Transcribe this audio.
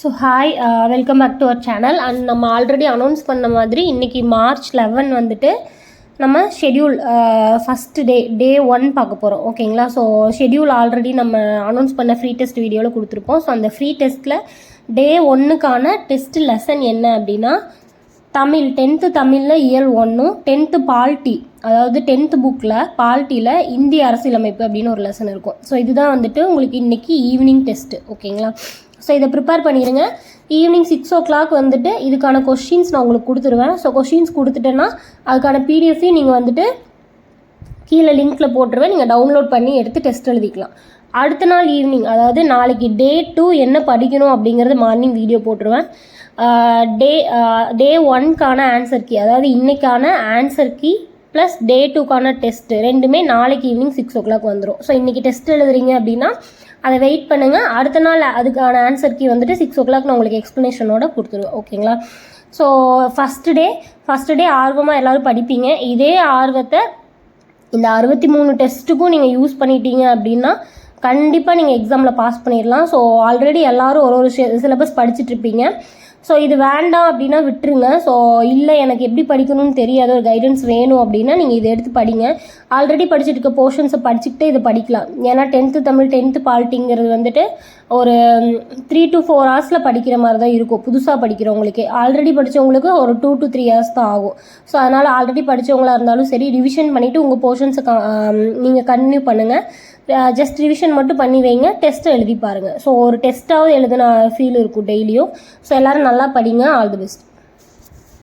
So hi welcome back to our channel and நம்ம already announce பண்ண மாதிரி இன்றைக்கி மார்ச் லெவன் வந்துட்டு நம்ம schedule first day day one பார்க்க போகிறோம் ஓகேங்களா ஸோ ஷெட்யூல் ஆல்ரெடி நம்ம அனௌன்ஸ் பண்ண ஃப்ரீ டெஸ்ட் வீடியோவில் கொடுத்துருப்போம். ஸோ அந்த ஃப்ரீ டெஸ்ட்டில் டே ஒன்றுக்கான டெஸ்ட் லெசன் என்ன அப்படின்னா தமிழ் டென்த்து தமிழில் இயல் ஒன்றும் டென்த்து பால்ட்டி அதாவது டென்த்து புக்கில் பால்ட்டியில் இந்திய அரசியலமைப்பு அப்படின்னு ஒரு லெசன் இருக்கும். ஸோ இதுதான் வந்துட்டு உங்களுக்கு இன்றைக்கி ஈவினிங் டெஸ்ட்டு ஓகேங்களா ஸோ இதை ப்ரிப்பேர் பண்ணிடுங்க ஈவினிங் சிக்ஸ் ஓ கிளாக் வந்துட்டு இதுக்கான கொஷின்ஸ் நான் உங்களுக்கு கொடுத்துருவேன். ஸோ கொஷின்ஸ் கொடுத்துட்டேன்னா அதுக்கான பிடிஎஃபையும் நீங்கள் வந்துட்டு கீழே லிங்க்கில் போட்டுருவேன். நீங்கள் டவுன்லோட் பண்ணி எடுத்து டெஸ்ட் எழுதிக்கலாம். அடுத்த நாள் ஈவினிங் அதாவது நாளைக்கு டே டூ என்ன படிக்கணும் அப்படிங்கிறது மார்னிங் வீடியோ போட்டுருவேன். டே டே ஒன்க்கான ஆன்சர் கீ அதாவது இன்றைக்கான ஆன்சர் கீ ப்ளஸ் டே டூக்கான டெஸ்ட்டு ரெண்டுமே நாளைக்கு ஈவினிங் சிக்ஸ் ஓ கிளாக் வந்துடும் ஸோ இன்றைக்கி டெஸ்ட் எழுதுறீங்க அப்படின்னா அதை வெயிட் பண்ணுங்கள் அடுத்த நாள் அதுக்கான ஆன்சர் கீ வந்துட்டு சிக்ஸ் ஓ கிளாக் நான் உங்களுக்கு எக்ஸ்ப்ளனேஷனோட கொடுத்துருவேன். ஓகேங்களா so first day first day ஆர்வமாக எல்லோரும் படிப்பீங்க. இதே ஆர்வத்தை இந்த அறுபத்தி மூணு டெஸ்ட்டுக்கும் நீங்கள் யூஸ் பண்ணிட்டீங்க அப்படின்னா கண்டிப்பாக நீங்கள் எக்ஸாமில் பாஸ் பண்ணிடலாம். ஸோ ஆல்ரெடி எல்லோரும் ஒரு ஒரு சிலபஸ் படிச்சுட்ருப்பீங்க ஸோ இது வேண்டாம் அப்படின்னா விட்டுருங்க. ஸோ இல்லை எனக்கு எப்படி படிக்கணும்னு தெரியாத. ஒரு கைடன்ஸ் வேணும் அப்படின்னா நீங்கள் இதை எடுத்து படிங்க. ஆல்ரெடி படிச்சுட்டு இருக்க போர்ஷன்ஸை படிச்சுக்கிட்டே இதை படிக்கலாம். ஏன்னா டென்த்து தமிழ் டென்த்து பாலிட்டிங்கிறது வந்துட்டு ஒரு த்ரீ டு ஃபோர் ஹவர்ஸில் படிக்கிற மாதிரி தான் இருக்கும். புதுசாக படிக்கிறவங்களுக்கு. ஆல்ரெடி படித்தவங்களுக்கு ஒரு டூ டு த்ரீ ஹவர்ஸ் தான் ஆகும். ஸோ அதனால் ஆல்ரெடி படித்தவங்களா இருந்தாலும் சரி ரிவிஷன் பண்ணிவிட்டு உங்கள் போர்ஷன்ஸை நீங்கள் கண்டினியூ பண்ணுங்கள் ஜஸ்ட் ரிவிஷன் மட்டும் பண்ணி வைங்க. டெஸ்ட்டை எழுதி பாருங்கள் ஸோ ஒரு டெஸ்ட்டாவது எழுதின ஃபீல் இருக்கும் டெய்லியும் ஸோ எல்லோரும் நல்லா படிங்க. All the best